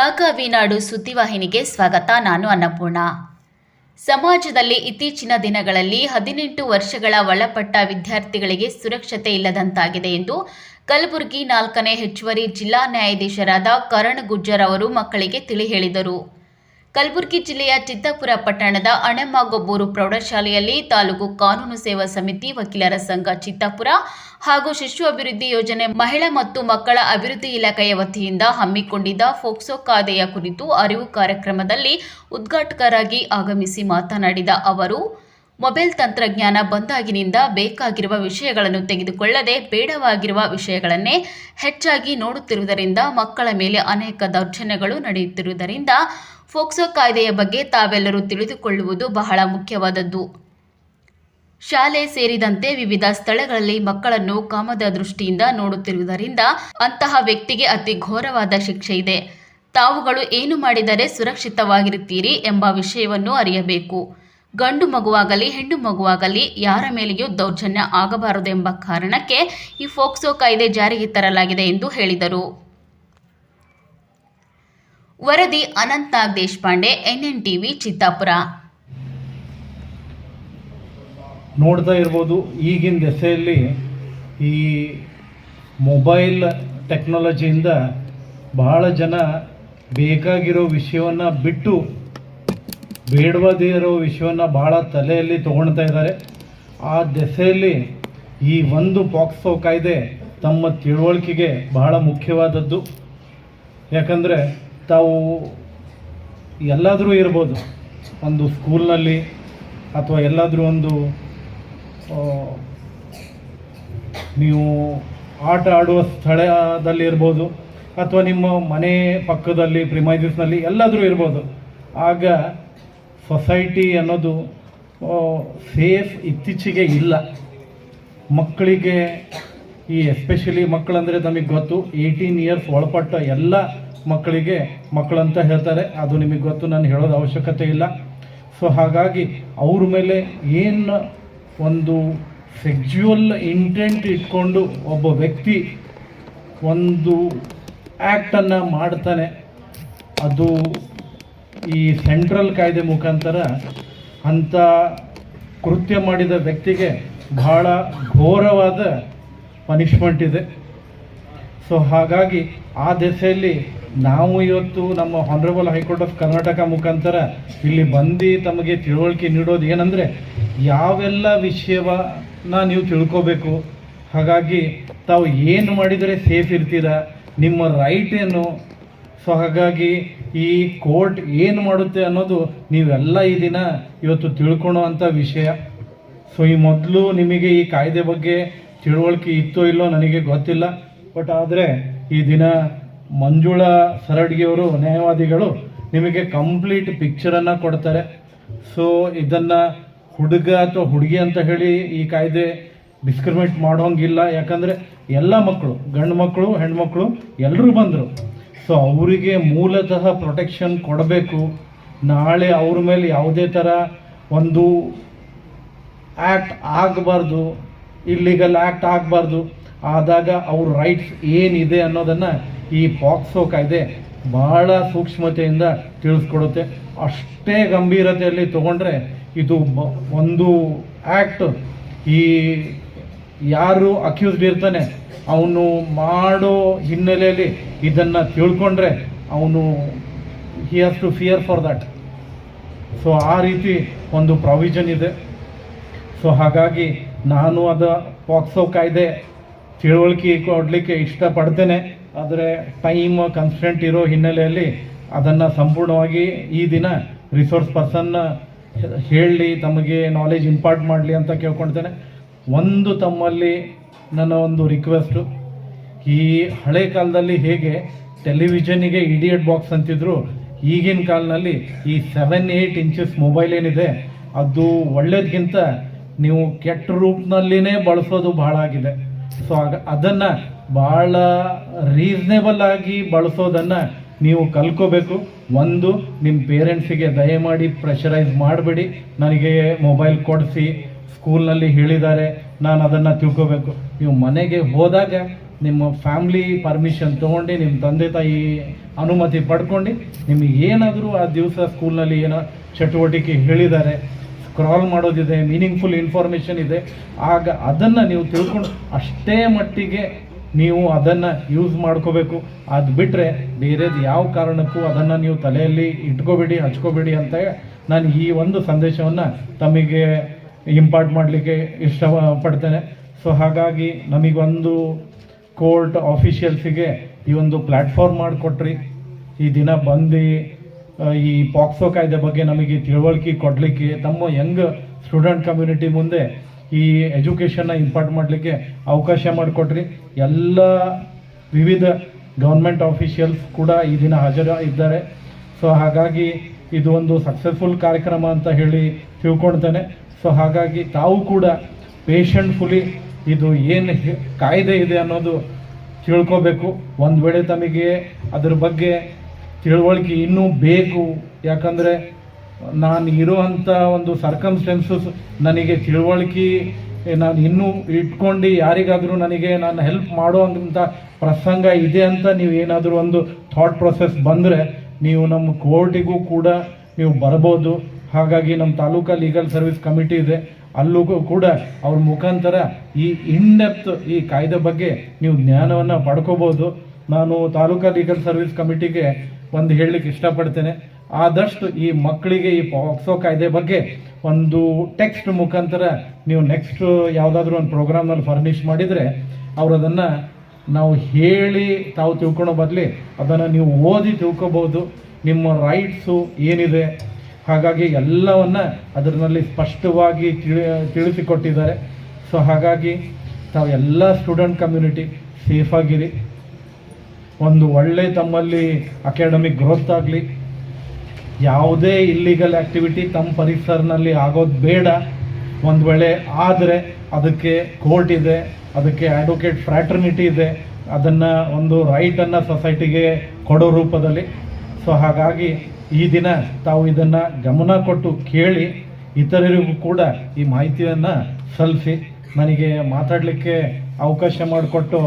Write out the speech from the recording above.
ಬೆಳಗಾವಿ ನಾಡು ಸುದ್ದಿವಾಹಿನಿಗೆ ಸ್ವಾಗತ. ನಾನು ಅನ್ನಪೂರ್ಣ. ಸಮಾಜದಲ್ಲಿ ಇತ್ತೀಚಿನ ದಿನಗಳಲ್ಲಿ ಹದಿನೆಂಟು ವರ್ಷಗಳ ಒಳಪಟ್ಟ ವಿದ್ಯಾರ್ಥಿಗಳಿಗೆ ಸುರಕ್ಷತೆ ಇಲ್ಲದಂತಾಗಿದೆ ಎಂದು ಕಲಬುರಗಿ ನಾಲ್ಕನೇ ಹೆಚ್ಚುವರಿ ಜಿಲ್ಲಾ ನ್ಯಾಯಾಧೀಶರಾದ ಕರಣ್ ಗುಜ್ಜರ್ ಅವರು ಮಕ್ಕಳಿಗೆ ತಿಳಿ ಹೇಳಿದರು ಕಲಬುರಗಿ ಜಿಲ್ಲೆಯ ಚಿತ್ತಾಪುರ ಪಟ್ಟಣದ ಅಣೆಮಾಗೊಬ್ಬೂರು ಪ್ರೌಢಶಾಲೆಯಲ್ಲಿ ತಾಲೂಕು ಕಾನೂನು ಸೇವಾ ಸಮಿತಿ ವಕೀಲರ ಸಂಘ ಚಿತ್ತಾಪುರ ಹಾಗೂ ಶಿಶು ಅಭಿವೃದ್ಧಿ ಯೋಜನೆ ಮಹಿಳಾ ಮತ್ತು ಮಕ್ಕಳ ಅಭಿವೃದ್ಧಿ ಇಲಾಖೆಯ ವತಿಯಿಂದ ಹಮ್ಮಿಕೊಂಡಿದ್ದ ಫೋಕ್ಸೋ ಕಾಯ್ದೆಯ ಕುರಿತು ಅರಿವು ಕಾರ್ಯಕ್ರಮದಲ್ಲಿ ಉದ್ಘಾಟಕರಾಗಿ ಆಗಮಿಸಿ ಮಾತನಾಡಿದ ಅವರು. ಮೊಬೈಲ್ ತಂತ್ರಜ್ಞಾನ ಬಂದಾಗಿನಿಂದ ಬೇಕಾಗಿರುವ ವಿಷಯಗಳನ್ನು ತೆಗೆದುಕೊಳ್ಳದೆ ಬೇಡವಾಗಿರುವ ವಿಷಯಗಳನ್ನೇ ಹೆಚ್ಚಾಗಿ ನೋಡುತ್ತಿರುವುದರಿಂದ ಮಕ್ಕಳ ಮೇಲೆ ಅನೇಕ ದೌರ್ಜನ್ಯಗಳು ನಡೆಯುತ್ತಿರುವುದರಿಂದ ಫೋಕ್ಸೋ ಕಾಯ್ದೆಯ ಬಗ್ಗೆ ತಾವೆಲ್ಲರೂ ತಿಳಿದುಕೊಳ್ಳುವುದು ಬಹಳ ಮುಖ್ಯವಾದದ್ದು. ಶಾಲೆ ಸೇರಿದಂತೆ ವಿವಿಧ ಸ್ಥಳಗಳಲ್ಲಿ ಮಕ್ಕಳನ್ನು ಕಾಮದ ದೃಷ್ಟಿಯಿಂದ ನೋಡುತ್ತಿರುವುದರಿಂದ ಅಂತಹ ವ್ಯಕ್ತಿಗೆ ಅತಿ ಘೋರವಾದ ಶಿಕ್ಷೆ ಇದೆ. ತಾವುಗಳು ಏನು ಮಾಡಿದರೆ ಸುರಕ್ಷಿತವಾಗಿರುತ್ತೀರಿ ಎಂಬ ವಿಷಯವನ್ನು ಅರಿಯಬೇಕು. ಗಂಡು ಮಗುವಾಗಲಿ, ಹೆಣ್ಣು ಮಗುವಾಗಲಿ ಯಾರ ಮೇಲೆಯೂ ದೌರ್ಜನ್ಯ ಆಗಬಾರದೆಂಬ ಕಾರಣಕ್ಕೆ ಈ ಫೋಕ್ಸೋ ಕಾಯ್ದೆ ಜಾರಿಗೆ ತರಲಾಗಿದೆ ಎಂದು ಹೇಳಿದರು. ವರದಿ ಅನಂತ್ನಾಗ್ ದೇಶಪಾಂಡೆ ಎನ್ಎನ್ ಟಿವಿ ಚಿತ್ತಾಪುರ. ನೋಡ್ತಾ ಇರ್ಬೋದು, ಈಗಿನ ದೆಸೆಯಲ್ಲಿ ಈ ಮೊಬೈಲ್ ಟೆಕ್ನಾಲಜಿಯಿಂದ ಬಹಳ ಜನ ಬೇಕಾಗಿರೋ ವಿಷಯವನ್ನು ಬಿಟ್ಟು ಬೇಡವಾದೇ ಇರೋ ವಿಷಯವನ್ನು ಭಾಳ ತಲೆಯಲ್ಲಿ ತೊಗೊಳ್ತಾ ಇದ್ದಾರೆ. ಆ ದೆಸೆಯಲ್ಲಿ ಈ ಒಂದು ಪಾಕ್ಸೋ ಕಾಯ್ದೆ ತಮ್ಮ ತಿಳುವಳಿಕೆಗೆ ಬಹಳ ಮುಖ್ಯವಾದದ್ದು. ಯಾಕಂದರೆ ತಾವು ಎಲ್ಲಾದರೂ ಇರ್ಬೋದು, ಒಂದು ಸ್ಕೂಲ್ನಲ್ಲಿ ಅಥವಾ ಎಲ್ಲಾದರೂ ಒಂದು ನೀವು ಆಟ ಆಡುವ ಸ್ಥಳದಲ್ಲಿ ಇರ್ಬೋದು, ಅಥವಾ ನಿಮ್ಮ ಮನೆ ಪಕ್ಕದಲ್ಲಿ ಪ್ರಿಮೈಸಸ್ನಲ್ಲಿ ಎಲ್ಲಾದರೂ ಇರ್ಬೋದು. ಆಗ ಸೊಸೈಟಿ ಅನ್ನೋದು ಸೇಫ್ ಇತ್ತೀಚೆಗೆ ಇಲ್ಲ. ಮಕ್ಕಳಿಗೆ, ಈ ಎಸ್ಪೆಷಲಿ ಮಕ್ಕಳಂದರೆ ನಮಗೆ ಗೊತ್ತು ಏಯ್ಟೀನ್ ಇಯರ್ಸ್ ಒಳಪಟ್ಟ ಎಲ್ಲ ಮಕ್ಕಳಿಗೆ ಮಕ್ಕಳಂತ ಹೇಳ್ತಾರೆ. ಅದು ನಿಮಗೆ ಗೊತ್ತು, ನಾನು ಹೇಳೋದು ಅವಶ್ಯಕತೆ ಇಲ್ಲ. ಸೊ ಹಾಗಾಗಿ ಅವ್ರ ಮೇಲೆ ಏನು ಒಂದು ಸೆಕ್ಜುವಲ್ ಇಂಟೆಂಟ್ ಇಟ್ಕೊಂಡು ಒಬ್ಬ ವ್ಯಕ್ತಿ ಒಂದು ಆ್ಯಕ್ಟನ್ನು ಮಾಡ್ತಾನೆ, ಅದು ಈ ಸೆಂಟ್ರಲ್ ಕಾಯ್ದೆ ಮುಖಾಂತರ ಅಂಥ ಕೃತ್ಯ ಮಾಡಿದ ವ್ಯಕ್ತಿಗೆ ಬಹಳ ಘೋರವಾದ ಪನಿಷ್ಮೆಂಟ್ ಇದೆ. ಸೊ ಹಾಗಾಗಿ ಆ ದೆಸೆಯಲ್ಲಿ ನಾವು ಇವತ್ತು ನಮ್ಮ ಹಾನರಬಲ್ ಹೈಕೋರ್ಟ್ ಆಫ್ ಕರ್ನಾಟಕ ಮುಖಾಂತರ ಇಲ್ಲಿ ಬಂದು ತಮಗೆ ತಿಳುವಳಿಕೆ ನೀಡೋದು ಏನಂದರೆ ಯಾವೆಲ್ಲ ವಿಷಯವನ್ನು ನೀವು ತಿಳ್ಕೋಬೇಕು, ಹಾಗಾಗಿ ತಾವು ಏನು ಮಾಡಿದರೆ ಸೇಫ್ ಇರ್ತೀರಾ, ನಿಮ್ಮ ರೈಟ್ ಏನು ಸೊ ಹಾಗಾಗಿ ಈ ಕೋರ್ಟ್ ಏನು ಮಾಡುತ್ತೆ ಅನ್ನೋದು ನೀವೆಲ್ಲ ಈ ದಿನ ಇವತ್ತು ತಿಳ್ಕೊಳೋ ವಿಷಯ. ಸೊ ಈ ಮೊದಲು ನಿಮಗೆ ಈ ಕಾಯ್ದೆ ಬಗ್ಗೆ ತಿಳುವಳಿಕೆ ಇತ್ತೋ ಇಲ್ಲೋ ನನಗೆ ಗೊತ್ತಿಲ್ಲ. ಬಟ್ ಆದರೆ ಈ ದಿನ ಮಂಜುಳಾ ಸರಡ್ಗಿಯವರು, ನ್ಯಾಯವಾದಿಗಳು ನಿಮಗೆ ಕಂಪ್ಲೀಟ್ ಪಿಕ್ಚರನ್ನು ಕೊಡ್ತಾರೆ. ಸೊ ಇದನ್ನು ಹುಡುಗ ಅಥವಾ ಹುಡುಗಿ ಅಂತ ಹೇಳಿ ಈ ಕಾಯ್ದೆ ಡಿಸ್ಕ್ರಿಮಿನೇಟ್ ಮಾಡೋಂಗಿಲ್ಲ. ಯಾಕಂದರೆ ಎಲ್ಲ ಮಕ್ಕಳು ಗಂಡು ಮಕ್ಕಳು ಹೆಣ್ಮಕ್ಳು ಎಲ್ಲರೂ ಬಂದರು. ಸೊ ಅವರಿಗೆ ಮೂಲತಃ ಪ್ರೊಟೆಕ್ಷನ್ ಕೊಡಬೇಕು. ನಾಳೆ ಅವ್ರ ಮೇಲೆ ಯಾವುದೇ ಥರ ಒಂದು ಆ್ಯಕ್ಟ್ ಆಗಬಾರ್ದು ಇಲ್ಲಿಗಲ್ ಆ್ಯಕ್ಟ್ ಆಗಬಾರ್ದು. ಆದಾಗ ಅವ್ರ ರೈಟ್ಸ್ ಏನಿದೆ ಅನ್ನೋದನ್ನು ಈ ಪಾಕ್ಸೋ ಕಾಯ್ದೆ ಬಹಳ ಸೂಕ್ಷ್ಮತೆಯಿಂದ ತಿಳಿಸ್ಕೊಡುತ್ತೆ. ಅಷ್ಟೇ ಗಂಭೀರತೆಯಲ್ಲಿ ತಗೊಂಡ್ರೆ ಇದು ಒಂದು ಆ್ಯಕ್ಟ್ ಈ ಯಾರು ಅಕ್ಯೂಸ್ಡ್ ಇರ್ತಾನೆ, ಅವನು ಮಾಡೋ ಹಿನ್ನೆಲೆಯಲ್ಲಿ ಇದನ್ನು ತಿಳ್ಕೊಂಡ್ರೆ ಅವನು he has to fear for that so ಆ ರೀತಿ ಒಂದು ಪ್ರಾವಿಷನ್ ಇದೆ. ಸೊ ಹಾಗಾಗಿ ನಾನು ಅದ ಪಾಕ್ಸೋ ಕಾಯ್ದೆ ತಿಳುವಳಿಕೆ ಕೊಡಲಿಕ್ಕೆ ಇಷ್ಟಪಡ್ತೇನೆ. ಆದರೆ ಟೈಮ್ ಕನ್ಸ್ಟೆಂಟ್ ಇರೋ ಹಿನ್ನೆಲೆಯಲ್ಲಿ ಅದನ್ನು ಸಂಪೂರ್ಣವಾಗಿ ಈ ದಿನ ರಿಸೋರ್ಸ್ ಪರ್ಸನ್ನ ಹೇಳಿ ತಮಗೆ ನಾಲೆಜ್ ಇಂಪಾರ್ಟ್ ಮಾಡಲಿ ಅಂತ ಕೇಳ್ಕೊಳ್ತೇನೆ. ಒಂದು ತಮ್ಮಲ್ಲಿ ನನ್ನ ಒಂದು ರಿಕ್ವೆಸ್ಟು ಈ ಹಳೆ ಕಾಲದಲ್ಲಿ ಹೇಗೆ ಟೆಲಿವಿಷನಿಗೆ ಇಡಿಯಟ್ ಬಾಕ್ಸ್ ಅಂತಿದ್ರು, ಈಗಿನ ಕಾಲದಲ್ಲಿ ಈ ಸೆವೆನ್ ಏಯ್ಟ್ ಇಂಚಸ್ ಮೊಬೈಲ್ ಏನಿದೆ, ಅದು ಒಳ್ಳೇದಕ್ಕಿಂತ ನೀವು ಕೆಟ್ಟ ರೂಪದಲ್ಲಿನೇ ಬಳಸೋದು ಭಾಳ ಆಗಿದೆ. ಸೊ ಆಗ ಅದನ್ನು ಭಾಳ ರೀಸ್ನೇಬಲ್ ಆಗಿ ಬಳಸೋದನ್ನು ನೀವು ಕಲ್ಕೋಬೇಕು ಒಂದು ನಿಮ್ಮ ಪೇರೆಂಟ್ಸಿಗೆ ದಯಮಾಡಿ ಪ್ರೆಷರೈಸ್ ಮಾಡಬೇಡಿ. ನನಗೆ ಮೊಬೈಲ್ ಕೊಡಿಸಿ. ಸ್ಕೂಲ್ನಲ್ಲಿ ಹೇಳಿದ್ದಾರೆ, ನಾನು ಅದನ್ನು ತಿಳ್ಕೋಬೇಕು. ನೀವು ಮನೆಗೆ ಹೋದಾಗ ನಿಮ್ಮ ಫ್ಯಾಮ್ಲಿ ಪರ್ಮಿಷನ್ ತೊಗೊಂಡು ನಿಮ್ಮ ತಂದೆ ತಾಯಿ ಅನುಮತಿ ಪಡ್ಕೊಂಡು ನಿಮಗೆ ಏನಾದರೂ ಆ ದಿವಸ ಸ್ಕೂಲ್ನಲ್ಲಿ ಏನೋ ಚಟುವಟಿಕೆ ಹೇಳಿದ್ದಾರೆ ಸ್ಕ್ರಾಲ್ ಮಾಡೋದಿದೆ ಮೀನಿಂಗ್ಫುಲ್ ಇನ್ಫಾರ್ಮೇಷನ್ ಇದೆ, ಆಗ ಅದನ್ನು ನೀವು ತಿಳ್ಕೊಂಡು ಅಷ್ಟೇ ಮಟ್ಟಿಗೆ ನೀವು ಅದನ್ನು ಯೂಸ್ ಮಾಡ್ಕೋಬೇಕು. ಅದು ಬಿಟ್ಟರೆ ಬೇರೆದು ಯಾವ ಕಾರಣಕ್ಕೂ ಅದನ್ನು ನೀವು ತಲೆಯಲ್ಲಿ ಇಟ್ಕೋಬೇಡಿ, ಹಚ್ಕೋಬೇಡಿ ಅಂತ ನಾನು ಈ ಒಂದು ಸಂದೇಶವನ್ನು ತಮಗೆ ಇಂಪಾರ್ಟ್ ಮಾಡಲಿಕ್ಕೆ ಇಷ್ಟ ಪಡ್ತೇನೆ ಸೊ ಹಾಗಾಗಿ ನಮಗೊಂದು ಕೋರ್ಟ್ ಆಫೀಷಿಯಲ್ಸಿಗೆ ಈ ಒಂದು ಪ್ಲ್ಯಾಟ್ಫಾರ್ಮ್ ಮಾಡಿಕೊಟ್ರಿ. ಈ ದಿನ ಬಂದು ಈ ಪಾಕ್ಸೋ ಕಾಯ್ದೆ ಬಗ್ಗೆ ನಮಗೆ ತಿಳುವಳಿಕೆ ಕೊಡಲಿಕ್ಕೆ ತಮ್ಮ ಯಂಗ್ ಸ್ಟೂಡೆಂಟ್ ಕಮ್ಯುನಿಟಿ ಮುಂದೆ ಈ ಎಜುಕೇಷನ್ನ ಇಂಪಾರ್ಟ್ ಮಾಡಲಿಕ್ಕೆ ಅವಕಾಶ ಮಾಡಿಕೊಟ್ರಿ. ಎಲ್ಲ ವಿವಿಧ ಗೌರ್ಮೆಂಟ್ ಆಫೀಷಿಯಲ್ಸ್ ಕೂಡ ಈ ದಿನ ಹಾಜರ ಇದ್ದಾರೆ ಸೊ ಹಾಗಾಗಿ ಇದು ಒಂದು ಸಕ್ಸಸ್ಫುಲ್ ಕಾರ್ಯಕ್ರಮ ಅಂತ ಹೇಳಿ ತಿಳ್ಕೊಳ್ತೇನೆ. ಸೊ ಹಾಗಾಗಿ ತಾವು ಕೂಡ ಪೇಷಂಟ್ಫುಲಿ ಇದು ಏನು ಕಾಯ್ದೆ ಇದೆ ಅನ್ನೋದು ತಿಳ್ಕೋಬೇಕು. ಒಂದು ವೇಳೆ ತಮಗೆ ಅದ್ರ ಬಗ್ಗೆ ತಿಳುವಳಿಕೆ ಇನ್ನೂ ಬೇಕು. ಯಾಕಂದರೆ ನಾನು ಇರುವಂಥ ಒಂದು ಸರ್ಕಮ್ಸ್ಟೆನ್ಸಸ್ ನನಗೆ ತಿಳುವಳಿಕೆ ನಾನು ಇನ್ನೂ ಇಟ್ಕೊಂಡು ಯಾರಿಗಾದರೂ ನನಗೆ ನಾನು ಹೆಲ್ಪ್ ಮಾಡುವಂಥ ಪ್ರಸಂಗ ಇದೆ ಅಂತ ನೀವು ಏನಾದರೂ ಒಂದು ಥಾಟ್ ಪ್ರೊಸೆಸ್ ಬಂದರೆ ನೀವು ನಮ್ಮ ಕೋರ್ಟಿಗೂ ಕೂಡ ನೀವು ಬರ್ಬೋದು. ಹಾಗಾಗಿ ನಮ್ಮ ತಾಲೂಕಾ ಲೀಗಲ್ ಸರ್ವಿಸ್ ಕಮಿಟಿ ಇದೆ. ಅಲ್ಲೂ ಕೂಡ ಅವ್ರ ಮುಖಾಂತರ ಈ ಇನ್ಡೆಪ್ತ್ ಈ ಕಾಯ್ದೆ ಬಗ್ಗೆ ನೀವು ಜ್ಞಾನವನ್ನು ಪಡ್ಕೋಬೋದು. ನಾನು ತಾಲೂಕಾ ಲೀಗಲ್ ಸರ್ವಿಸ್ ಕಮಿಟಿಗೆ ಒಂದು ಹೇಳಲಿಕ್ಕೆ ಇಷ್ಟಪಡ್ತೇನೆ. ಆದಷ್ಟು ಈ ಮಕ್ಕಳಿಗೆ ಈ ಪಾಕ್ಸೋ ಕಾಯ್ದೆ ಬಗ್ಗೆ ಒಂದು ಟೆಕ್ಸ್ಟ್ ಮುಖಾಂತರ ನೀವು ನೆಕ್ಸ್ಟ್ ಯಾವುದಾದ್ರೂ ಒಂದು ಪ್ರೋಗ್ರಾಮ್ನಲ್ಲಿ ಫರ್ನಿಷ್ ಮಾಡಿದರೆ ಅವರು ಅದನ್ನು ನಾವು ಹೇಳಿ ತಾವು ತಿಳ್ಕೊಳೋ ಬದಲಿ ಅದನ್ನು ನೀವು ಓದಿ ತಿಳ್ಕೊಬೋದು. ನಿಮ್ಮ ರೈಟ್ಸು ಏನಿದೆ ಹಾಗಾಗಿ ಎಲ್ಲವನ್ನ ಅದರಲ್ಲಿ ಸ್ಪಷ್ಟವಾಗಿ ತಿಳಿ, ತಿಳಿಸಿಕೊಟ್ಟಿದ್ದಾರೆ. ಸೊ ಹಾಗಾಗಿ ತಾವು ಎಲ್ಲ ಸ್ಟೂಡೆಂಟ್ ಕಮ್ಯುನಿಟಿ ಸೇಫಾಗಿರಿ ಒಂದು ಒಳ್ಳೆ ತಮ್ಮಲ್ಲಿ ಅಕಾಡೆಮಿಕ್ ಗ್ರೋತ್ ಆಗಲಿ, ಯಾವುದೇ ಇಲ್ಲಿಗಲ್ ಆ್ಯಕ್ಟಿವಿಟಿ ತಮ್ಮ ಪರಿಸರನಲ್ಲಿ ಆಗೋದು ಬೇಡ. ಒಂದು ವೇಳೆ ಆದರೆ ಅದಕ್ಕೆ ಕೋರ್ಟ್ ಇದೆ, ಅದಕ್ಕೆ ಅಡ್ವೊಕೇಟ್ ಫ್ರ್ಯಾಟರ್ನಿಟಿ ಇದೆ, ಅದನ್ನು ಒಂದು ರೈಟನ್ನು ಸೊಸೈಟಿಗೆ ಕೊಡೋ ರೂಪದಲ್ಲಿ. ಸೊ ಹಾಗಾಗಿ ಈ ದಿನ ತಾವು ಇದನ್ನು ಗಮನ ಕೊಟ್ಟು ಕೇಳಿ ಇತರರಿಗೂ ಕೂಡ ಈ ಮಾಹಿತಿಯನ್ನು ಸಲ್ಲಿಸಿ, ನನಗೆ ಮಾತಾಡಲಿಕ್ಕೆ ಅವಕಾಶ ಮಾಡಿಕೊಟ್ಟು